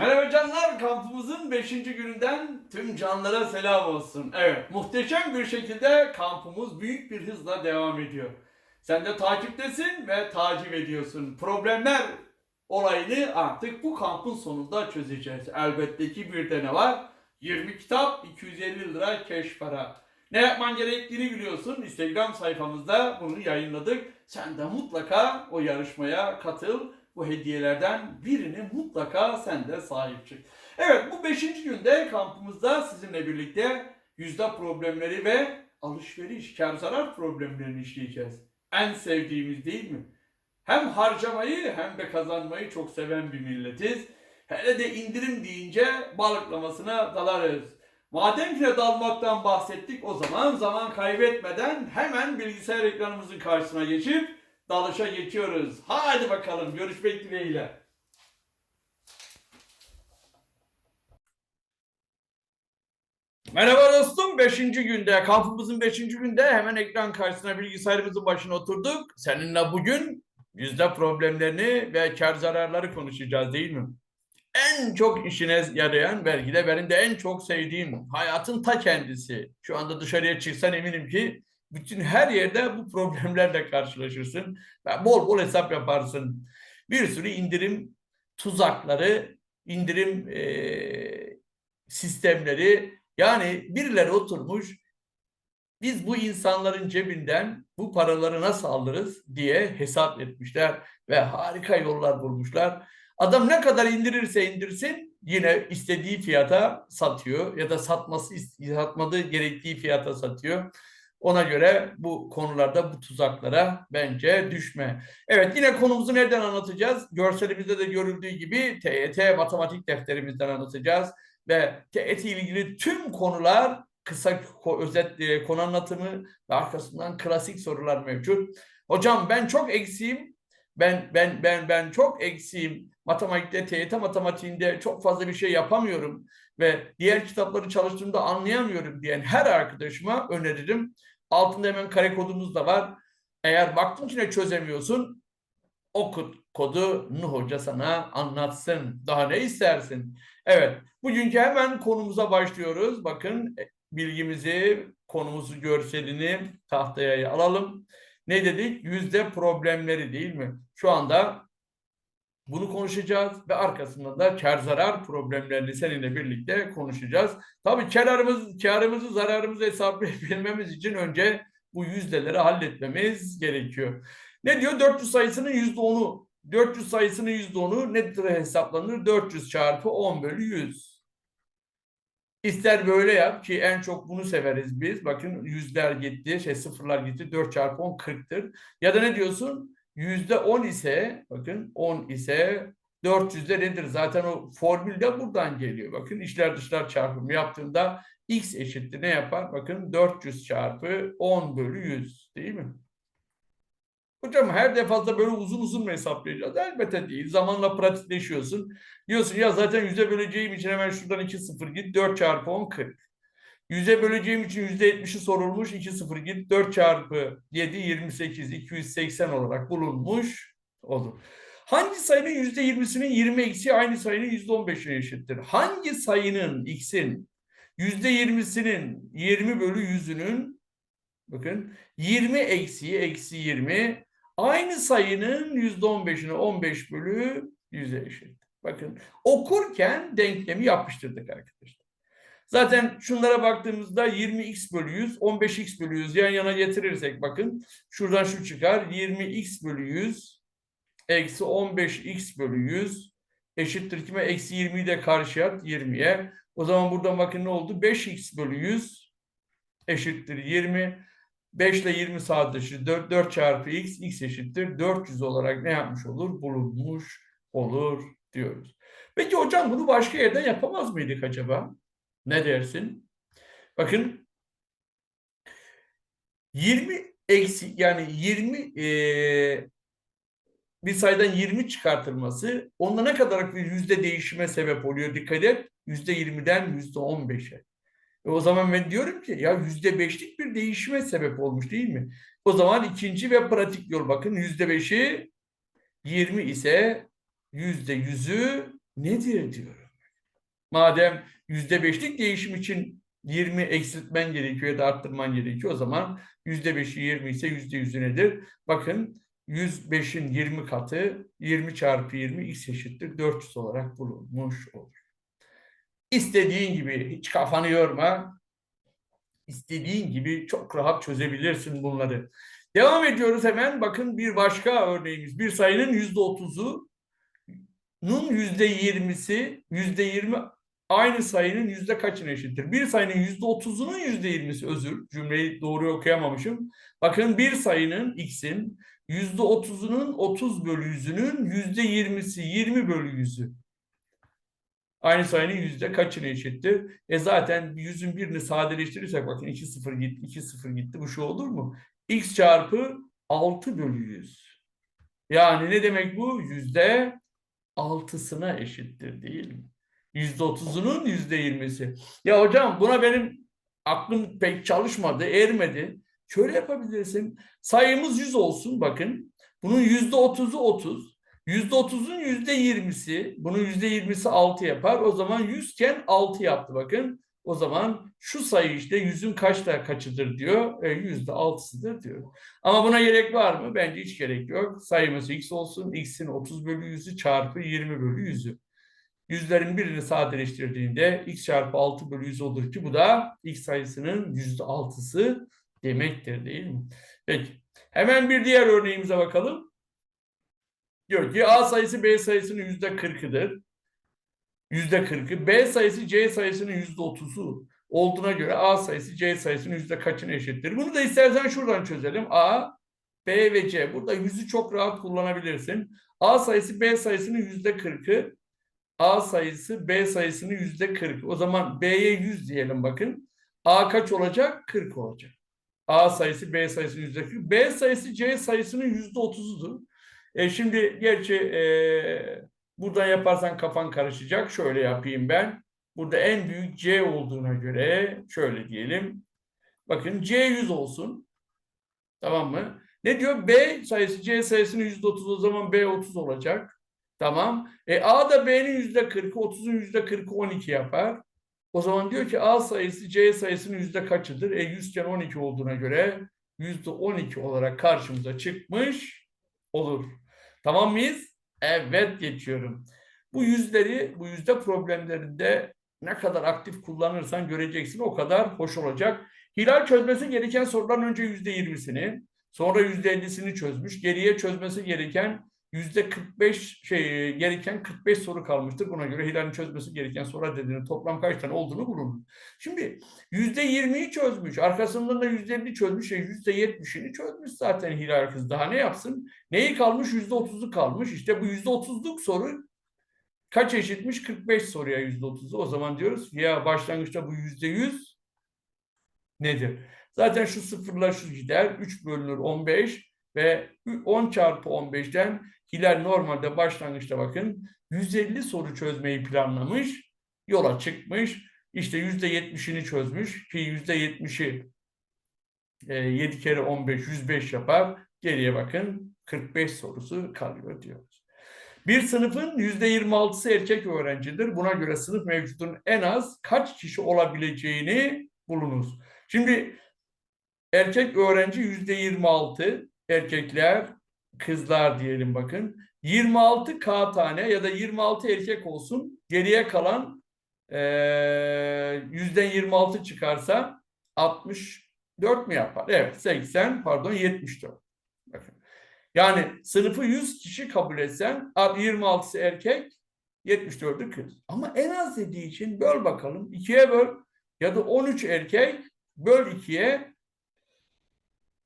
Merhaba canlar, kampımızın 5. gününden tüm canlara selam olsun. Evet, muhteşem bir şekilde kampımız büyük bir hızla devam ediyor. Sen de takiptesin ve takip ediyorsun. Problemler olayını artık bu kampın sonunda çözeceğiz. Elbette ki bir de ne var? 20 kitap, 250 lira keş para. Ne yapman gerektiğini biliyorsun. Instagram sayfamızda bunu yayınladık. Sen de mutlaka o yarışmaya katıl. Bu hediyelerden birini mutlaka sen de sahip çık. Evet bu 5. günde kampımızda sizinle birlikte yüzde problemleri ve alışveriş, kar zarar problemlerini işleyeceğiz. En sevdiğimiz değil mi? Hem harcamayı hem de kazanmayı çok seven bir milletiz. Hele de indirim deyince balıklamasına dalarız. Madem ki de dalmaktan bahsettik o zaman zaman kaybetmeden hemen bilgisayar ekranımızın karşısına geçip dalışa geçiyoruz. Hadi bakalım görüşmek dileğiyle. Merhaba dostum. Beşinci günde, kampımızın beşinci günde hemen ekran karşısına bilgisayarımızın başına oturduk. Seninle bugün yüzde problemlerini ve kar zararları konuşacağız değil mi? En çok işine yarayan belki de benim de en çok sevdiğim hayatın ta kendisi. Şu anda dışarıya çıksan eminim ki bütün her yerde bu problemlerle karşılaşırsın. Bol bol hesap yaparsın. Bir sürü indirim tuzakları, indirim eee, sistemleri yani birileri oturmuş biz bu insanların cebinden bu paraları nasıl alırız diye hesap etmişler ve harika yollar bulmuşlar. Adam ne kadar indirirse indirsin yine istediği fiyata satıyor ya da satması satmadığı gerektiği fiyata satıyor. Ona göre bu konularda bu tuzaklara bence düşme. Evet yine konumuzu nereden anlatacağız? Görselimizde de görüldüğü gibi TYT matematik defterimizden anlatacağız ve TET ile ilgili tüm konular kısa özet e, konu anlatımı ve arkasından klasik sorular mevcut. Hocam ben çok eksiğim. Ben ben ben ben çok eksiğim. Matematikte, TYT matematiğinde çok fazla bir şey yapamıyorum ve diğer kitapları çalıştığımda anlayamıyorum diyen her arkadaşıma öneririm. Altında hemen kare kodumuz da var. Eğer baktın ki çözemiyorsun, o kod- kodu Nuh Hoca sana anlatsın. Daha ne istersin? Evet, bugünkü hemen konumuza başlıyoruz. Bakın e, bilgimizi, konumuzu, görselini tahtaya alalım. Ne dedik? Yüzde problemleri değil mi? Şu anda bunu konuşacağız ve arkasından da kar zarar problemlerini seninle birlikte konuşacağız. Tabii kararımız, karımızı, zararımızı hesaplayabilmemiz için önce bu yüzdeleri halletmemiz gerekiyor. Ne diyor? 400 sayısının yüzde onu. 400 sayısının yüzde onu ne tür hesaplanır? 400 çarpı 10 bölü 100. İster böyle yap ki en çok bunu severiz biz. Bakın yüzler gitti, şey sıfırlar gitti. 4 çarpı 10 40'tır. Ya da ne diyorsun? Yüzde 10 ise bakın 10 ise 400 de nedir? Zaten o formül de buradan geliyor. Bakın içler dışlar çarpımı yaptığında x eşittir ne yapar? Bakın 400 çarpı 10 bölü 100 değil mi? Hocam her defasında böyle uzun uzun mu hesaplayacağız? Elbette değil. Zamanla pratikleşiyorsun. Diyorsun ya zaten yüze böleceğim için hemen şuradan 2 sıfır git 4 çarpı 10 40. Yüze böleceğim için yüzde 70'i sorulmuş 2 sıfır git 4 çarpı 7 28 280 olarak bulunmuş olur. Hangi sayının yüzde 20'sinin 20 eksi aynı sayının yüzde 15'ine eşittir? Hangi sayının x'in yüzde 20'sinin 20 bölü 100'ünün bakın 20 eksiği eksi 20 aynı sayının yüzde 15'ine 15 bölü 100'e eşit. Bakın okurken denklemi yapıştırdık arkadaşlar. Zaten şunlara baktığımızda 20x bölü 100, 15x bölü 100 yan yana getirirsek bakın şuradan şu çıkar 20x bölü 100 eksi 15x bölü 100 eşittir kime? Eksi 20'yi de karşıya at 20'ye. O zaman buradan bakın ne oldu? 5x bölü 100 eşittir 20. 5 ile 20 saat dışı 4, 4 çarpı x, x eşittir 400 olarak ne yapmış olur? Bulunmuş olur diyoruz. Peki hocam bunu başka yerden yapamaz mıydık acaba? Ne dersin? Bakın 20 eksi yani 20 eee bir sayıdan 20 çıkartılması onda ne kadar bir yüzde değişime sebep oluyor dikkat et. Yüzde 20'den yüzde 15'e. E o zaman ben diyorum ki ya yüzde beşlik bir değişime sebep olmuş değil mi? O zaman ikinci ve pratik yol bakın yüzde beşi 20 ise yüzde yüzü nedir diyorum. Madem yüzde beşlik değişim için 20 eksiltmen gerekiyor ya da arttırman gerekiyor. O zaman yüzde beşi 20 ise yüzde yüzü nedir? Bakın 105'in 20 katı 20 çarpı 20 x eşittir 400 olarak bulunmuş olur. İstediğin gibi hiç kafanı yorma. İstediğin gibi çok rahat çözebilirsin bunları. Devam ediyoruz hemen. Bakın bir başka örneğimiz. Bir sayının yüzde otuzu nun yüzde yirmisi yüzde yirmi aynı sayının yüzde kaçına eşittir? Bir sayının yüzde otuzunun yüzde yirmisi özür cümleyi doğru okuyamamışım. Bakın bir sayının x'in yüzde otuzunun otuz bölü yüzünün yüzde yirmisi yirmi bölü yüzü. Aynı sayının yüzde kaçına eşittir? E zaten yüzün birini sadeleştirirsek bakın 2 sıfır gitti, 2 sıfır gitti. Bu şu olur mu? x çarpı 6 bölü 100. Yani ne demek bu? Yüzde altısına eşittir değil mi? Yüzde otuzunun yüzde yirmisi. Ya hocam buna benim aklım pek çalışmadı, ermedi. Şöyle yapabilirsin. Sayımız 100 olsun bakın. Bunun yüzde otuzu 30. Yüzde otuzun yüzde yirmisi. Bunun yüzde yirmisi 6 yapar. O zaman 100 iken 6 yaptı bakın. O zaman şu sayı işte yüzün kaçta kaçıdır diyor. E, yüzde altısıdır diyor. Ama buna gerek var mı? Bence hiç gerek yok. Sayımız x olsun. x'in 30 bölü 100'ü çarpı 20 bölü 100'ü. Yüzlerin birini sadeleştirdiğinde x çarpı 6 bölü 100 olur ki bu da x sayısının yüzde altısı demektir değil mi? Peki. Hemen bir diğer örneğimize bakalım. Diyor ki A sayısı B sayısının yüzde kırkıdır. Yüzde kırkı. B sayısı C sayısının yüzde otuzu olduğuna göre A sayısı C sayısının yüzde kaçına eşittir? Bunu da istersen şuradan çözelim. A, B ve C. Burada yüzü çok rahat kullanabilirsin. A sayısı B sayısının yüzde kırkı. A sayısı B sayısının yüzde kırk. O zaman B'ye 100 diyelim bakın. A kaç olacak? 40 olacak. A sayısı B sayısının yüzde 40. B sayısı C sayısının yüzde 30'udur. E şimdi gerçi e, buradan yaparsan kafan karışacak. Şöyle yapayım ben. Burada en büyük C olduğuna göre şöyle diyelim. Bakın C 100 olsun. Tamam mı? Ne diyor? B sayısı C sayısının yüzde 30 o zaman B 30 olacak. Tamam. E A da B'nin yüzde 40'ı 30'un yüzde 40'ı 12 yapar. O zaman diyor ki A sayısı C sayısının yüzde kaçıdır? E 100 iken 12 olduğuna göre yüzde 12 olarak karşımıza çıkmış olur. Tamam mıyız? Evet geçiyorum. Bu yüzleri, bu yüzde problemlerinde ne kadar aktif kullanırsan göreceksin o kadar hoş olacak. Hilal çözmesi gereken soruların önce yüzde yirmisini, sonra yüzde ellisini çözmüş. Geriye çözmesi gereken yüzde 45 şey gereken 45 soru kalmıştır. Buna göre Hilal'in çözmesi gereken soru adedinin toplam kaç tane olduğunu bulun. Şimdi yüzde 20'yi çözmüş. Arkasından da yüzde 50 çözmüş. Yüzde 70'ini çözmüş zaten Hilal kız. Daha ne yapsın? Neyi kalmış? Yüzde 30'u kalmış. İşte bu yüzde 30'luk soru kaç eşitmiş? 45 soruya yüzde 30'u. O zaman diyoruz ya başlangıçta bu yüzde 100 nedir? Zaten şu sıfırla şu gider. 3 bölünür 15 ve 10 çarpı 15'ten Hilal normalde başlangıçta bakın 150 soru çözmeyi planlamış. Yola çıkmış. İşte %70'ini çözmüş ki %70'i e, 7 kere 15 105 yapar. Geriye bakın 45 sorusu kalıyor diyoruz. Bir sınıfın %26'sı erkek öğrencidir. Buna göre sınıf mevcudun en az kaç kişi olabileceğini bulunuz. Şimdi erkek öğrenci %26, erkekler kızlar diyelim bakın. 26 K tane ya da 26 erkek olsun. Geriye kalan yüzden 26 çıkarsa 64 mi yapar? Evet 80 pardon 74. Bakın. Yani sınıfı 100 kişi kabul etsen 26'sı erkek 74'ü kız. Ama en az dediği için böl bakalım. 2'ye böl ya da 13 erkek böl 2'ye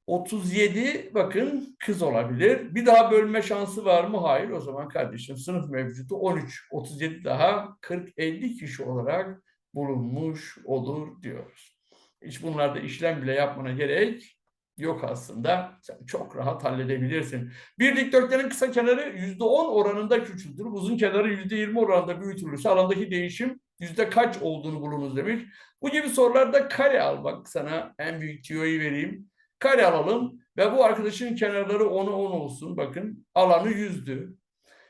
37 bakın kız olabilir. Bir daha bölme şansı var mı? Hayır. O zaman kardeşim sınıf mevcudu 13. 37 daha 40-50 kişi olarak bulunmuş olur diyoruz. Hiç bunlarda işlem bile yapmana gerek yok aslında. Sen çok rahat halledebilirsin. Bir dikdörtgenin kısa kenarı %10 oranında küçültülür. Uzun kenarı %20 oranında büyütülürse alandaki değişim yüzde kaç olduğunu bulunuz demiş. Bu gibi sorularda kare al. Bak sana en büyük tüyoyu vereyim. Kare alalım ve bu arkadaşın kenarları 10'a 10 olsun. Bakın alanı 100'dü.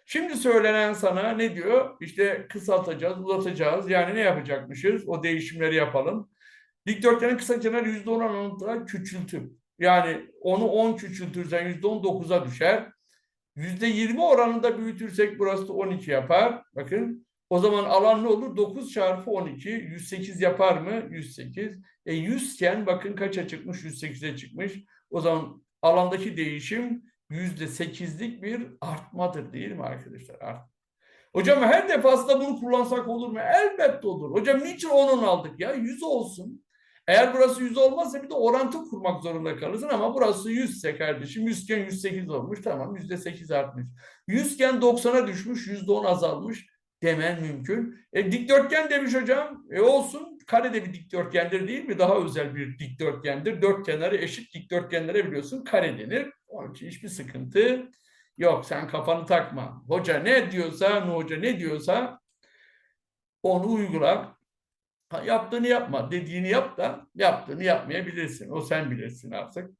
Şimdi söylenen sana ne diyor? İşte kısaltacağız, uzatacağız. Yani ne yapacakmışız? O değişimleri yapalım. Dikdörtgenin kısa kenarı yüzde on oranında küçültüp yani onu 10 küçültürsen yüzde on dokuza düşer. Yüzde yirmi oranında büyütürsek burası da 12 yapar. Bakın o zaman alan ne olur? 9 çarpı 12. 108 yapar mı? 108. E 100 iken bakın kaça çıkmış? 108'e çıkmış. O zaman alandaki değişim yüzde sekizlik bir artmadır değil mi arkadaşlar? Art. Hocam her defasında bunu kullansak olur mu? Elbette olur. Hocam niçin 10'un aldık ya? 100 olsun. Eğer burası 100 olmazsa bir de orantı kurmak zorunda kalırsın ama burası 100 ise kardeşim 100 iken 108 olmuş tamam %8 artmış. 100 iken 90'a düşmüş %10 azalmış demen mümkün. E, dikdörtgen demiş hocam. E olsun kare de bir dikdörtgendir değil mi? Daha özel bir dikdörtgendir. Dört kenarı eşit dikdörtgenlere biliyorsun kare denir. Onun için hiçbir sıkıntı yok. Sen kafanı takma. Hoca ne diyorsa, ne hoca ne diyorsa onu uygula. Yaptığını yapma, dediğini yap da yaptığını yapmayabilirsin. O sen bilirsin artık.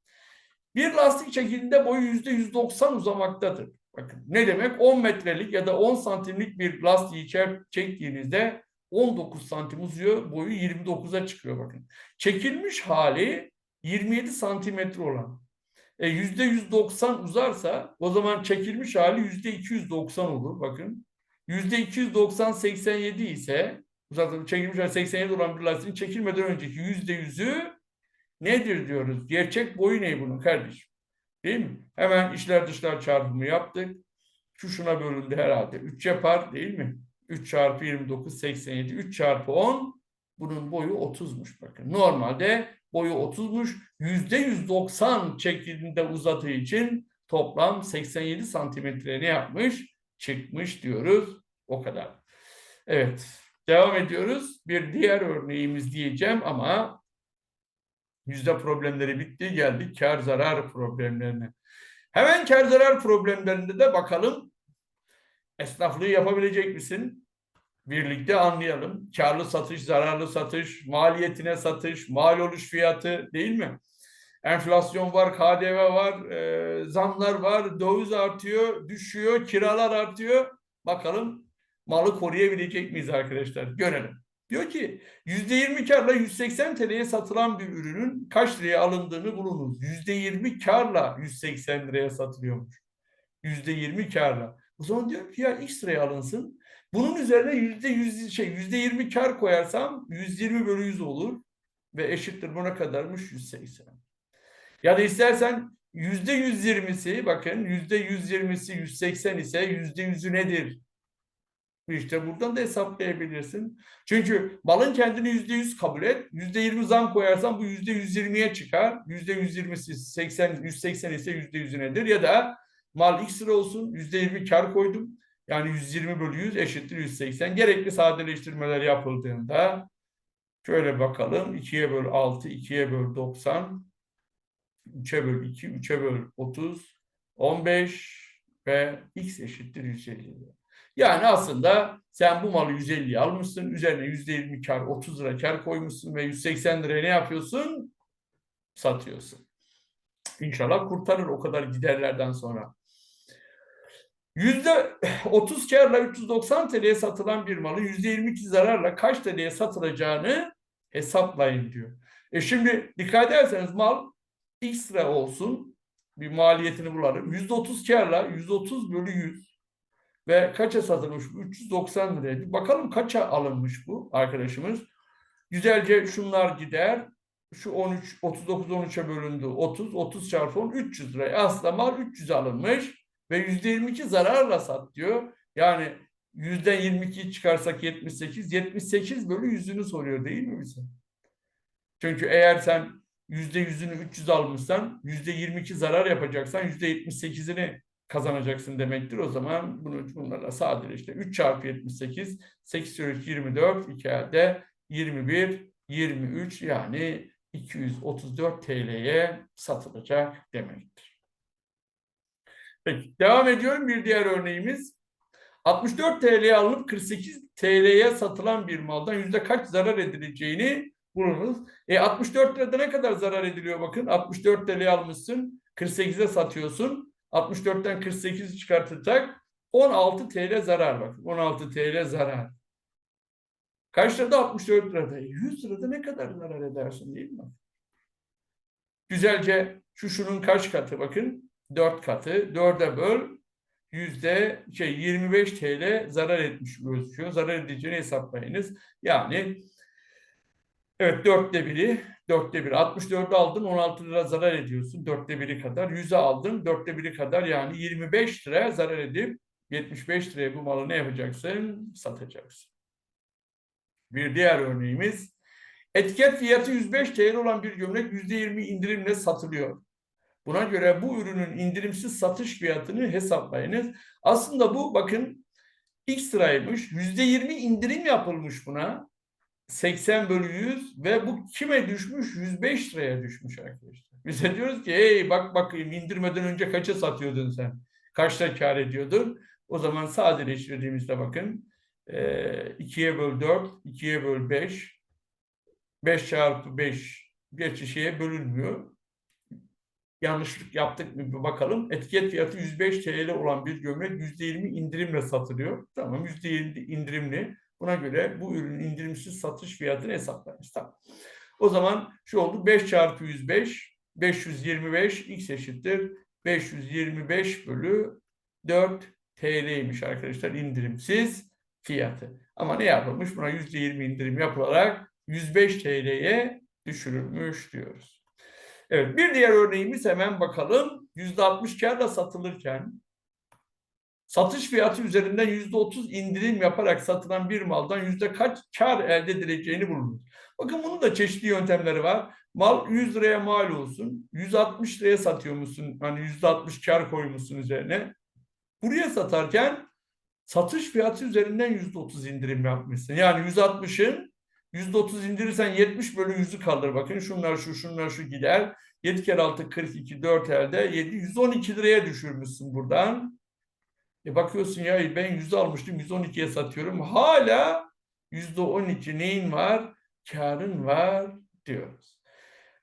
Bir lastik çekildiğinde boyu yüzde 190 uzamaktadır. Bakın ne demek? 10 metrelik ya da 10 santimlik bir lastiği çektiğinizde 19 santim uzuyor, boyu 29'a çıkıyor bakın. Çekilmiş hali 27 santimetre olan. E, yüzde 190 uzarsa o zaman çekilmiş hali yüzde 290 olur bakın. Yüzde 290 87 ise zaten çekilmiş hali 87 olan bir lastiğin çekilmeden önceki yüzde yüzü nedir diyoruz? Gerçek boyu ne bunun kardeşim? Değil mi? Hemen içler dışlar çarpımı yaptık. Şu şuna bölündü herhalde. 3 yapar değil mi? 3 çarpı 29 87. 3 çarpı 10 bunun boyu 30'muş bakın. Normalde boyu 30'muş. Yüzde 190 şeklinde uzadığı için toplam 87 santimetre ne yapmış? Çıkmış diyoruz. O kadar. Evet. Devam ediyoruz. Bir diğer örneğimiz diyeceğim ama yüzde problemleri bitti. Geldik kar zarar problemlerine. Hemen kar zarar problemlerinde de bakalım esnaflığı yapabilecek misin? Birlikte anlayalım. Karlı satış, zararlı satış, maliyetine satış, mal oluş fiyatı değil mi? Enflasyon var, KDV var, e, zamlar var, döviz artıyor, düşüyor, kiralar artıyor. Bakalım malı koruyabilecek miyiz arkadaşlar? Görelim. Diyor ki yüzde yirmi karla 180 TL'ye satılan bir ürünün kaç liraya alındığını bulunuz. Yüzde yirmi karla 180 liraya satılıyormuş. Yüzde yirmi karla. O zaman diyorum ki ya X liraya alınsın. Bunun üzerine yüzde yüz şey yüzde yirmi kar koyarsam 120 bölü 100 olur ve eşittir buna kadarmış 180. Ya da istersen yüzde 120'si bakın yüzde 120'si 180 ise yüzde yüzü nedir? İşte buradan da hesaplayabilirsin. Çünkü malın kendini yüzde yüz kabul et. Yüzde yirmi zam koyarsan bu yüzde yüz yirmiye çıkar. Yüzde yüz yirmisi 80, 180 ise yüzde yüzü nedir? Ya da mal x lira olsun yüzde yirmi kar koydum. Yani 120 bölü 100 eşittir 180. Gerekli sadeleştirmeler yapıldığında şöyle bakalım. 2'ye böl 6, 2'ye böl 90, 3'e böl 2, 3'e böl 30, 15 ve x eşittir 150. Yani aslında sen bu malı 150'ye almışsın. Üzerine %20 kar, 30 lira kar koymuşsun ve 180 liraya ne yapıyorsun? Satıyorsun. İnşallah kurtarır o kadar giderlerden sonra. Yüzde 30 karla 390 TL'ye satılan bir malın yüzde 22 zararla kaç TL'ye satılacağını hesaplayın diyor. E şimdi dikkat ederseniz mal X lira olsun bir maliyetini bulalım. Yüzde 30 karla 130 bölü 100 ve kaça satılmış? 390 liraya. Bir bakalım kaça alınmış bu arkadaşımız. Güzelce şunlar gider. Şu 13, 39 13'e bölündü. 30, 30 çarpı 10, 300 liraya. Aslında mal 300 alınmış ve %22 zararla sat diyor. Yani yüzden 22 çıkarsak 78, 78 bölü yüzünü soruyor değil mi bize? Çünkü eğer sen yüzde yüzünü 300 almışsan yüzde 22 zarar yapacaksan yüzde 78'ini kazanacaksın demektir. O zaman bunu bunlarla sadeleştir. 3 çarpı 78, 8 çarpı 24, 2 elde 21, 23 yani 234 TL'ye satılacak demektir. Peki devam ediyorum bir diğer örneğimiz. 64 TL'ye alınıp 48 TL'ye satılan bir maldan yüzde kaç zarar edileceğini bulunuz. E 64 lirada ne kadar zarar ediliyor bakın. 64 TL'ye almışsın 48'e satıyorsun. 64'ten 48 çıkartacak. 16 TL zarar bakın. 16 TL zarar. Kaç lirada? 64 lirada. 100 lirada ne kadar zarar edersin değil mi? Güzelce şu şunun kaç katı bakın. 4 katı. 4'e böl. Yüzde şey 25 TL zarar etmiş gözüküyor. Zarar edeceğini hesaplayınız. Yani evet dörtte biri, dörtte biri. 64'ü aldın 16 lira zarar ediyorsun. Dörtte biri kadar. 100'e aldın dörtte biri kadar yani 25 lira zarar edip 75 liraya bu malı ne yapacaksın? Satacaksın. Bir diğer örneğimiz etiket fiyatı 105 TL olan bir gömlek %20 indirimle satılıyor. Buna göre bu ürünün indirimsiz satış fiyatını hesaplayınız. Aslında bu bakın X liraymış. %20 indirim yapılmış buna. 80 bölü 100 ve bu kime düşmüş? 105 liraya düşmüş arkadaşlar. Biz de diyoruz ki hey bak bakayım indirmeden önce kaça satıyordun sen? Kaçta kar ediyordun? O zaman sadeleştirdiğimizde bakın e, 2'ye böl 4, 2'ye böl 5, 5 çarpı 5 gerçi şeye bölünmüyor. Yanlışlık yaptık mı bir bakalım. Etiket fiyatı 105 TL olan bir gömlek %20 indirimle satılıyor. Tamam %20 indirimli. Buna göre bu ürünün indirimsiz satış fiyatını hesaplayınız. Tamam. O zaman şu oldu 5 çarpı 105 525 x eşittir 525 bölü 4 TL'ymiş arkadaşlar indirimsiz fiyatı. Ama ne yapılmış? Buna %20 indirim yapılarak 105 TL'ye düşürülmüş diyoruz. Evet bir diğer örneğimiz hemen bakalım. %60 karla satılırken satış fiyatı üzerinden %30 indirim yaparak satılan bir maldan yüzde kaç kar elde edileceğini bulunur. Bakın bunun da çeşitli yöntemleri var. Mal 100 liraya mal olsun. 160 liraya satıyor musun? Hani %60 kar koymuşsun üzerine. Buraya satarken satış fiyatı üzerinden %30 indirim yapmışsın. Yani 160'ın %30 indirirsen 70 bölü 100'ü kalır. Bakın şunlar şu şunlar şu gider. 7 kere 6 42 4 elde 7 112 liraya düşürmüşsün buradan. E bakıyorsun ya ben 100 almıştım 112'ye satıyorum. Hala %12 neyin var? Karın var diyoruz.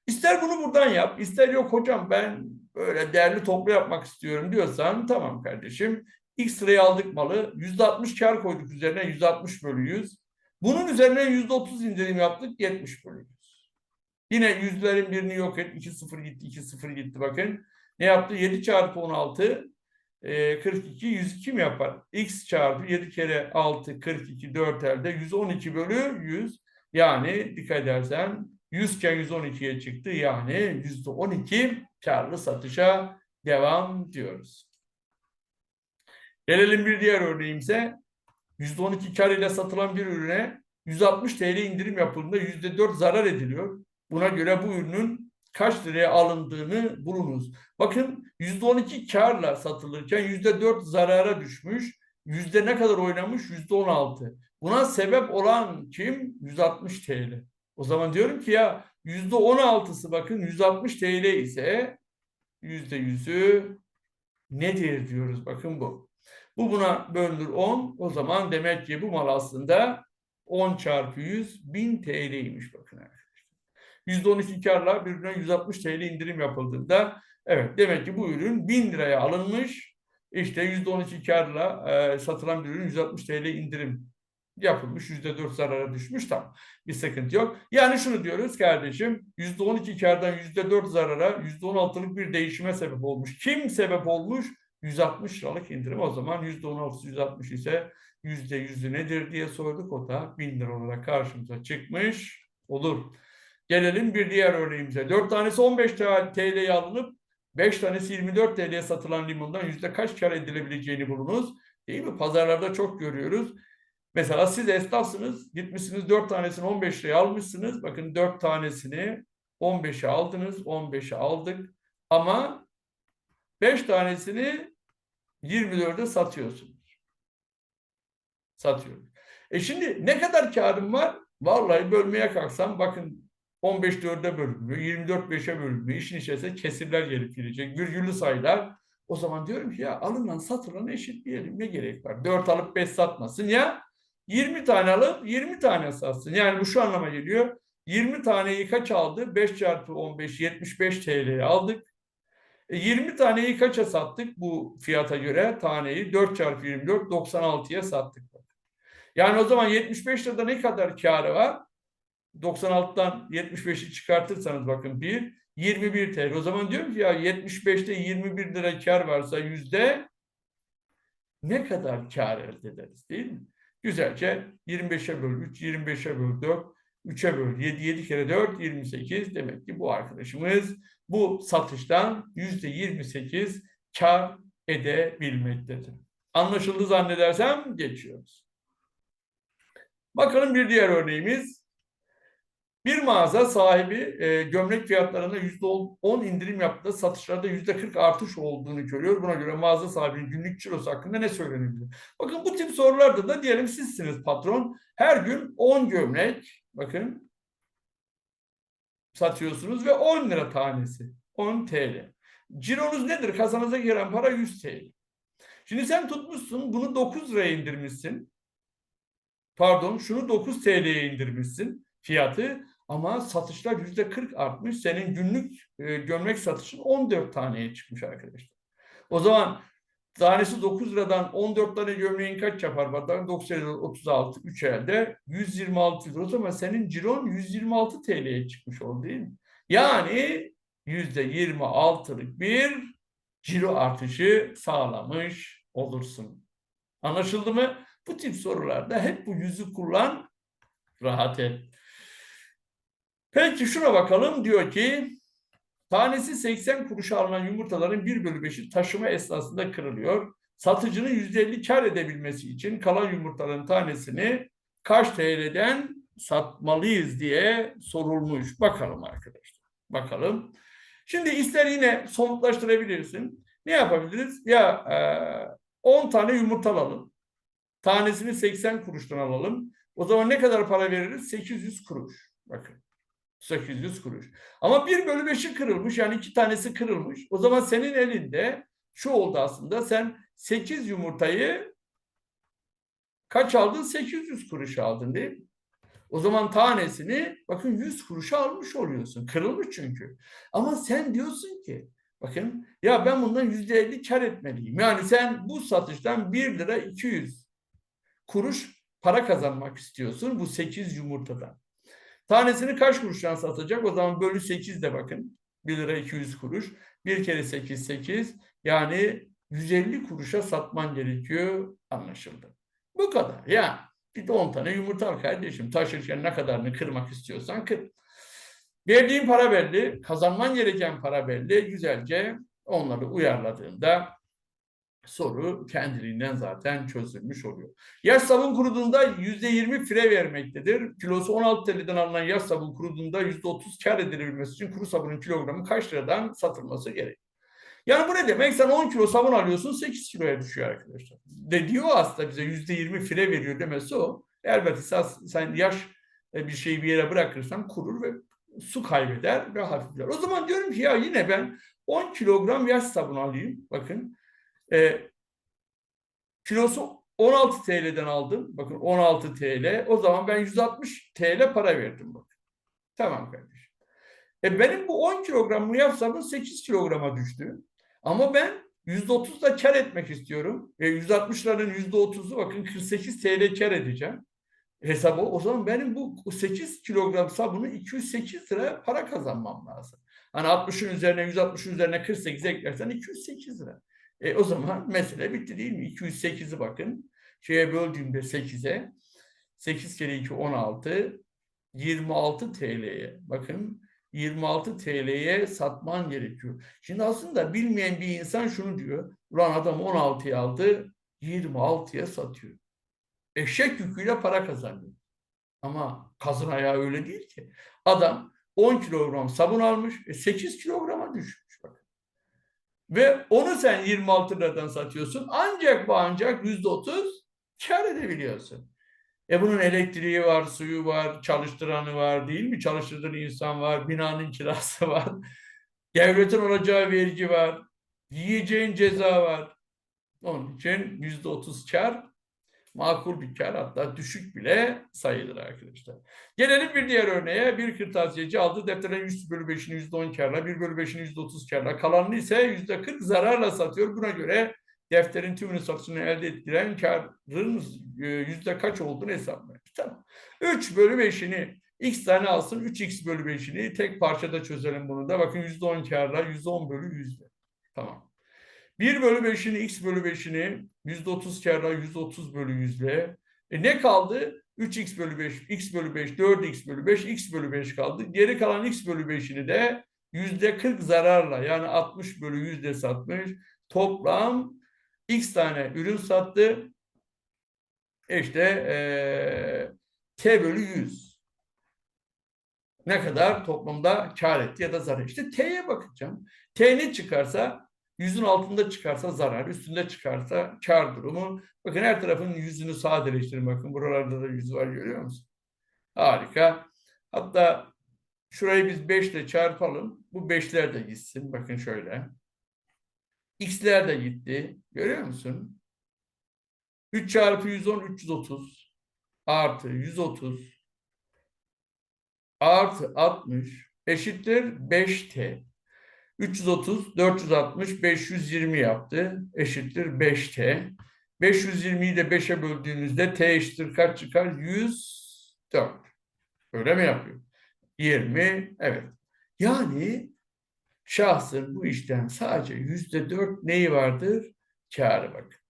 İster bunu buradan yap, ister yok hocam ben böyle değerli toplu yapmak istiyorum diyorsan tamam kardeşim. X liraya aldık malı. %60 kar koyduk üzerine 160 bölü 100. Bunun üzerine %30 indirim yaptık 70 bölü 100. Yine yüzlerin birini yok et. 2-0 gitti 2-0 gitti bakın. Ne yaptı? 7 çarpı 16 e, 42 102 mi yapar? X çarpı 7 kere 6 42 4 elde 112 bölü 100. Yani dikkat edersen 100 iken 112'ye çıktı. Yani %12 karlı satışa devam diyoruz. Gelelim bir diğer örneğimize. %12 kar ile satılan bir ürüne 160 TL indirim yapıldığında %4 zarar ediliyor. Buna göre bu ürünün kaç liraya alındığını bulunuz. Bakın %12 karla satılırken %4 zarara düşmüş. Yüzde ne kadar oynamış? %16. Buna sebep olan kim? 160 TL. O zaman diyorum ki ya %16'sı bakın 160 TL ise %100'ü nedir diyoruz. Bakın bu. Bu buna bölünür 10. O zaman demek ki bu mal aslında 10 çarpı 100 1000 TL'ymiş bakın arkadaşlar. %12 karla bir ürüne 160 TL indirim yapıldığında evet demek ki bu ürün 1000 liraya alınmış. İşte %12 karla e, satılan bir ürün 160 TL indirim yapılmış. %4 zarara düşmüş tam. Bir sıkıntı yok. Yani şunu diyoruz kardeşim %12 kardan %4 zarara %16'lık bir değişime sebep olmuş. Kim sebep olmuş? 160 liralık indirim. O zaman %16 160 ise %100'ü nedir diye sorduk. O da 1000 lira olarak karşımıza çıkmış olur. Gelelim bir diğer örneğimize. 4 tanesi 15 TL'ye alınıp 5 tanesi 24 TL'ye satılan limondan yüzde kaç kar edilebileceğini bulunuz. Değil mi? Pazarlarda çok görüyoruz. Mesela siz esnafsınız. Gitmişsiniz 4 tanesini 15 liraya almışsınız. Bakın 4 tanesini 15'e aldınız. 15'e aldık. Ama 5 tanesini 24'e satıyorsunuz. Satıyoruz. E şimdi ne kadar karım var? Vallahi bölmeye kalksam bakın 15 4'e bölünmüyor, 24 5'e bölünmüyor. İşin içerisinde kesirler gelip girecek, virgüllü sayılar. O zaman diyorum ki ya alınan satılan eşitleyelim ne gerek var? 4 alıp 5 satmasın ya 20 tane alıp 20 tane satsın. Yani bu şu anlama geliyor. 20 taneyi kaç aldı? 5 çarpı 15 75 TL'ye aldık. E, 20 taneyi kaça sattık bu fiyata göre? Taneyi 4 çarpı 24 96'ya sattık. Yani o zaman 75 lirada ne kadar karı var? 96'dan 75'i çıkartırsanız bakın bir 21 TL. O zaman diyorum ki ya 75'te 21 lira kar varsa yüzde ne kadar kar elde ederiz değil mi? Güzelce 25'e böl 3, 25'e böl 4, 3'e böl 7, 7 kere 4, 28. Demek ki bu arkadaşımız bu satıştan yüzde 28 kar edebilmektedir. Anlaşıldı zannedersem geçiyoruz. Bakalım bir diğer örneğimiz. Bir mağaza sahibi e, gömlek fiyatlarında yüzde on indirim yaptı. Satışlarda yüzde 40 artış olduğunu görüyor. Buna göre mağaza sahibinin günlük cirosu hakkında ne söylenebilir? Bakın bu tip sorularda da diyelim sizsiniz patron. Her gün 10 gömlek bakın satıyorsunuz ve 10 lira tanesi. 10 TL. Cironuz nedir? Kasanıza giren para 100 TL. Şimdi sen tutmuşsun bunu 9 liraya indirmişsin. Pardon şunu 9 TL'ye indirmişsin fiyatı ama satışlar yüzde 40 artmış. Senin günlük e, gömlek satışın 14 taneye çıkmış arkadaşlar. O zaman tanesi 9 liradan 14 tane gömleğin kaç yapar? Bak 90 36 3 elde 126 lira. O zaman senin ciron 126 TL'ye çıkmış oldu değil mi? Yani yüzde 26'lık bir ciro artışı sağlamış olursun. Anlaşıldı mı? Bu tip sorularda hep bu yüzü kullan, rahat et. Peki şuna bakalım. Diyor ki tanesi 80 kuruşa alınan yumurtaların 1 bölü 5'i taşıma esnasında kırılıyor. Satıcının %50 kar edebilmesi için kalan yumurtaların tanesini kaç TL'den satmalıyız diye sorulmuş. Bakalım arkadaşlar. Bakalım. Şimdi ister yine somutlaştırabilirsin. Ne yapabiliriz? Ya e, 10 tane yumurta alalım. Tanesini 80 kuruştan alalım. O zaman ne kadar para veririz? 800 kuruş. Bakın. 800 kuruş. Ama 1 bölü 5'i kırılmış. Yani iki tanesi kırılmış. O zaman senin elinde şu oldu aslında. Sen 8 yumurtayı kaç aldın? 800 kuruş aldın değil mi? O zaman tanesini bakın 100 kuruşa almış oluyorsun. Kırılmış çünkü. Ama sen diyorsun ki bakın ya ben bundan %50 kar etmeliyim. Yani sen bu satıştan 1 lira 200 kuruş para kazanmak istiyorsun bu 8 yumurtadan. Tanesini kaç kuruştan satacak? O zaman bölü 8 de bakın. 1 lira 200 kuruş. 1 kere 8 8. Yani 150 kuruşa satman gerekiyor. Anlaşıldı. Bu kadar. Yani bir de 10 tane yumurta al kardeşim. Taşırken ne kadarını kırmak istiyorsan kır. Verdiğin para belli. Kazanman gereken para belli. Güzelce onları uyarladığında soru kendiliğinden zaten çözülmüş oluyor. Yaş sabun kuruduğunda yüzde yirmi fire vermektedir. Kilosu 16 TL'den alınan yaş sabun kuruduğunda yüzde otuz kar edilebilmesi için kuru sabunun kilogramı kaç liradan satılması gerek? Yani bu ne demek? Sen 10 kilo sabun alıyorsun 8 kiloya düşüyor arkadaşlar. De diyor aslında bize yüzde yirmi fire veriyor demesi o. Elbette sen yaş e, bir şeyi bir yere bırakırsan kurur ve su kaybeder ve hafifler. O zaman diyorum ki ya yine ben 10 kilogram yaş sabun alayım. Bakın e, kilosu 16 TL'den aldım. Bakın 16 TL. O zaman ben 160 TL para verdim. Bakın. Tamam kardeşim. E benim bu 10 kilogramını yapsam 8 kilograma düştü. Ama ben %30 da kar etmek istiyorum. E 160 liranın %30'u bakın 48 TL kar edeceğim. Hesabı o zaman benim bu 8 kilogram sabunu 208 lira para kazanmam lazım. Hani 60'ın üzerine 160'ın üzerine 48 eklersen 208 lira. E, o zaman mesele bitti değil mi? 208'i bakın. Şeye böldüğümde 8'e 8 kere 2 16 26 TL'ye bakın 26 TL'ye satman gerekiyor. Şimdi aslında bilmeyen bir insan şunu diyor. Ulan adam 16'ya aldı 26'ya satıyor. Eşek yüküyle para kazanıyor. Ama kazın ayağı öyle değil ki. Adam 10 kilogram sabun almış, 8 e, kilograma düşmüş. Ve onu sen 26 liradan satıyorsun. Ancak bu ancak yüzde otuz kar edebiliyorsun. E bunun elektriği var, suyu var, çalıştıranı var değil mi? Çalıştırdığın insan var, binanın kirası var. Devletin olacağı vergi var. Yiyeceğin ceza var. Onun için yüzde otuz kar makul bir kar hatta düşük bile sayılır arkadaşlar. Gelelim bir diğer örneğe. Bir kırtasiyeci aldığı defterlerin 100 bölü 5'ini %10 karla, 1 bölü 5'ini %30 karla, kalanını ise %40 zararla satıyor. Buna göre defterin tümünü satışını elde ettiren karın e, yüzde kaç olduğunu hesaplayın. Tamam. 3 bölü 5'ini x tane alsın 3x bölü 5'ini tek parçada çözelim bunu da. Bakın %10 karla 110 bölü yüzde. Tamam. 1 bölü 5'ini x bölü 5'ini %30 karla 130 bölü yüzde. E ne kaldı? 3x bölü 5, x bölü 5, 4x bölü 5, x bölü 5 kaldı. Geri kalan x bölü 5'ini de yüzde 40 zararla yani 60 bölü yüzde satmış. Toplam x tane ürün sattı. İşte eee t bölü 100. Ne kadar toplamda kar etti ya da zarar. İşte t'ye bakacağım. T ne çıkarsa yüzün altında çıkarsa zarar, üstünde çıkarsa kar durumu. Bakın her tarafın yüzünü sadeleştirin. Bakın buralarda da yüz var görüyor musun? Harika. Hatta şurayı biz 5 ile çarpalım. Bu 5'ler de gitsin. Bakın şöyle. X'ler de gitti. Görüyor musun? 3 çarpı 110 330 artı 130 artı 60 eşittir 5T. 330, 460, 520 yaptı. Eşittir 5T. 520'yi de 5'e böldüğünüzde T eşittir kaç çıkar? 104. Öyle mi yapıyor? 20, evet. Yani şahsın bu işten sadece yüzde dört neyi vardır? Kârı bakın.